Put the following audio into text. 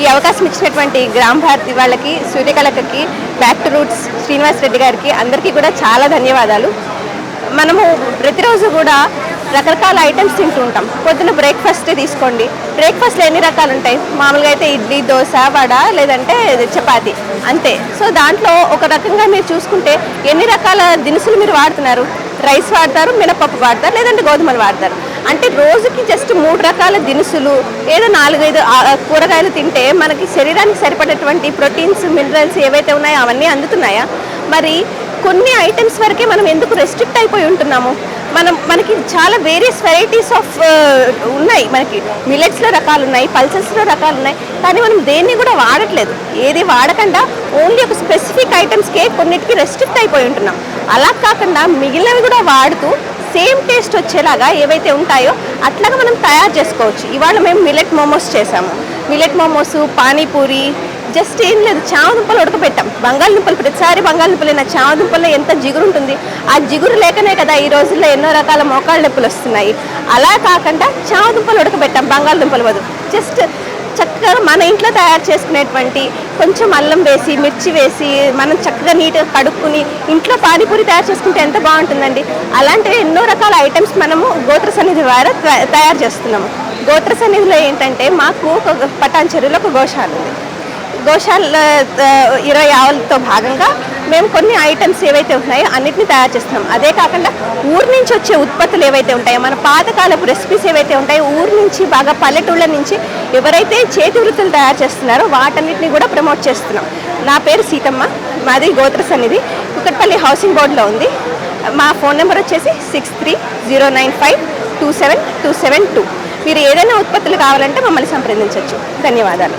ఈ అవకాశం ఇచ్చినటువంటి గ్రామ భారతి వాళ్ళకి సూర్యకళకి back to roots Srinivas Reddy గారికి అందరికీ కూడా చాలా ధన్యవాదాలు. మనము ప్రతిరోజు కూడా రకరకాల ఐటమ్స్ తింటూ ఉంటాం. పొద్దున బ్రేక్ఫాస్ట్ తీసుకోండి. బ్రేక్ఫాస్ట్లో ఎన్ని రకాలు ఉంటాయి? మామూలుగా అయితే ఇడ్లీ దోశ వడ లేదంటే చపాతి. అంతే. సో దాంట్లో ఒక రకంగా మీరు చూసుకుంటే ఎన్ని రకాల దినుసులు మీరు వాడుతున్నారు? రైస్ వాడతారు మినపప్పు వాడతారు లేదంటే గోధుమలు వాడతారు. అంటే రోజుకి జస్ట్ మూడు రకాల దినుసులు ఏదో నాలుగైదు కూరగాయలు తింటే మనకి శరీరానికి సరిపడేటువంటి ప్రోటీన్స్ మినరల్స్ ఏవైతే ఉన్నాయో అవన్నీ అందుతున్నాయా? మరి కొన్ని ఐటమ్స్ వరకే మనం ఎందుకు రెస్ట్రిక్ట్ అయిపోయి ఉంటున్నాము? మనం మనకి చాలా వేరియస్ వెరైటీస్ ఆఫ్ ఉన్నాయి. మనకి మిలెట్స్లో రకాలు ఉన్నాయి పల్సెస్లో రకాలు ఉన్నాయి కానీ మనం దేన్ని కూడా వాడట్లేదు. ఏది వాడకుండా ఓన్లీ ఒక స్పెసిఫిక్ ఐటమ్స్కే కొన్నిటికి రెస్ట్రిక్ట్ అయిపోయి ఉంటున్నాం. అలా కాకుండా మిగిలినవి కూడా వాడుతూ సేమ్ టేస్ట్ వచ్చేలాగా ఏవైతే ఉంటాయో అట్లాగా మనం తయారు చేసుకోవచ్చు. ఇవాళ మేము మిలెట్ మోమోస్ చేసాము. మిలెట్ మోమోస్ పానీపూరి జస్ట్ ఏం లేదు చామదుంపలు ఉడకబెట్టాం. బంగాళదుంపలు ప్రతిసారి బంగాళదుంపలు చామదుంపల్లో ఎంత జిగురు ఉంటుంది ఆ జిగురు లేకనే కదా ఈ రోజుల్లో ఎన్నో రకాల మోకాళ్ళ నొప్పులు వస్తున్నాయి. అలా కాకుండా చామదుంపలు ఉడకబెట్టాం బంగాళదుంపలు వదు. జస్ట్ చక్కగా మన ఇంట్లో తయారు చేసుకునేటువంటి కొంచెం అల్లం వేసి మిర్చి వేసి మనం చక్కగా నీట్గా కడుక్కుని ఇంట్లో పానీపూరి తయారు చేసుకుంటే ఎంత బాగుంటుందండి? అలాంటివి ఎన్నో రకాల ఐటమ్స్ మనము గోత్ర సన్నిధి ద్వారా తయారు చేస్తున్నాము. గోత్ర సన్నిధిలో ఏంటంటే మాకు ఒక పటాన్ చెరువులో ఒక గోశాల ఉంది. గోశాల ఇరవై ఆవులతో భాగంగా మేము కొన్ని ఐటమ్స్ ఏవైతే ఉన్నాయో అన్నిటిని తయారు చేస్తున్నాం. అదే కాకుండా ఊరు నుంచి వచ్చే ఉత్పత్తులు ఏవైతే ఉంటాయో మన పాతకాలపు రెసిపీస్ ఏవైతే ఉంటాయో ఊరు నుంచి బాగా పల్లెటూళ్ళ నుంచి ఎవరైతే చేతి వృత్తులు తయారు చేస్తున్నారో వాటన్నిటిని కూడా ప్రమోట్ చేస్తున్నాం. నా పేరు సీతమ్మ మాది గోత్రస్ అనేది కుక్కట్పల్లి హౌసింగ్ బోర్డులో ఉంది. మా ఫోన్ నెంబర్ వచ్చేసి six three zero nine five two seven two seven two మీరు ఏదైనా ఉత్పత్తులు కావాలంటే మమ్మల్ని సంప్రదించవచ్చు. ధన్యవాదాలు.